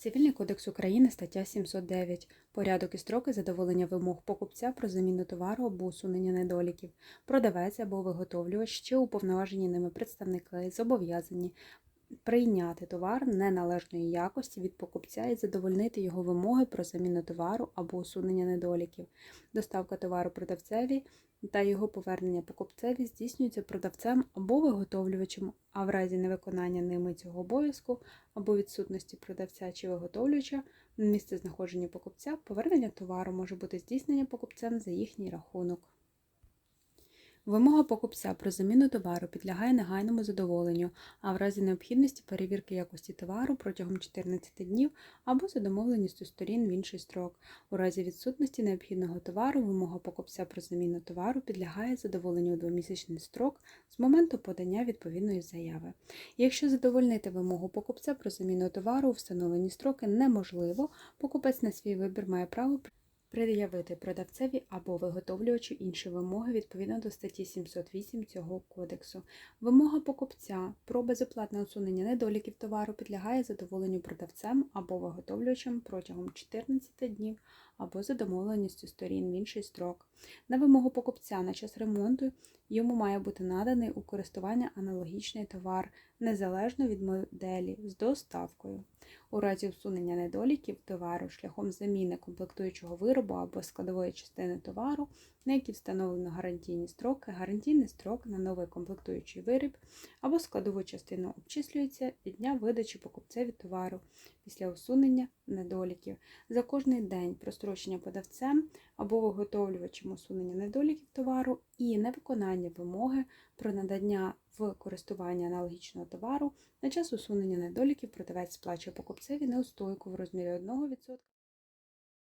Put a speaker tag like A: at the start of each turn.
A: Цивільний кодекс України, стаття 709. Порядок і строки задоволення вимог покупця про заміну товару або усунення недоліків. Продавець або виготовлювач чи уповноважені ними представники зобов'язані прийняти товар неналежної якості від покупця і задовольнити його вимоги про заміну товару або усунення недоліків. Доставка товару продавцеві та його повернення покупцеві здійснюється продавцем або виготовлювачем, а в разі невиконання ними цього обов'язку або відсутності продавця чи виготовлювача місце знаходження покупця, повернення товару може бути здійснення покупцем за їхній рахунок. Вимога покупця про заміну товару підлягає негайному задоволенню, а в разі необхідності перевірки якості товару протягом 14 днів або за домовленістю сторін в інший строк. У разі відсутності необхідного товару вимога покупця про заміну товару підлягає задоволенню у двомісячний строк з моменту подання відповідної заяви. Якщо задовольнити вимогу покупця про заміну товару у встановлені строки неможливо, покупець на свій вибір має право пред'явити продавцеві або виготовлювачу інші вимоги відповідно до статті 708 цього кодексу. Вимога покупця про безоплатне усунення недоліків товару підлягає задоволенню продавцем або виготовлювачем протягом 14 днів або за домовленістю сторін в інший строк. На вимогу покупця на час ремонту йому має бути наданий у користування аналогічний товар незалежно від моделі з доставкою. У разі усунення недоліків товару шляхом заміни комплектуючого виробу або складової частини товару, на які встановлено гарантійні строки, гарантійний строк на новий комплектуючий виріб або складову частину обчислюється від дня видачі покупцеві товару після усунення недоліків. За кожний день прострочення подавцем або виготовлювачем усунення недоліків товару і невиконання вимоги про надання в користування аналогічного товару на час усунення недоліків продавець сплачує покупцеві неустойку в розмірі 1%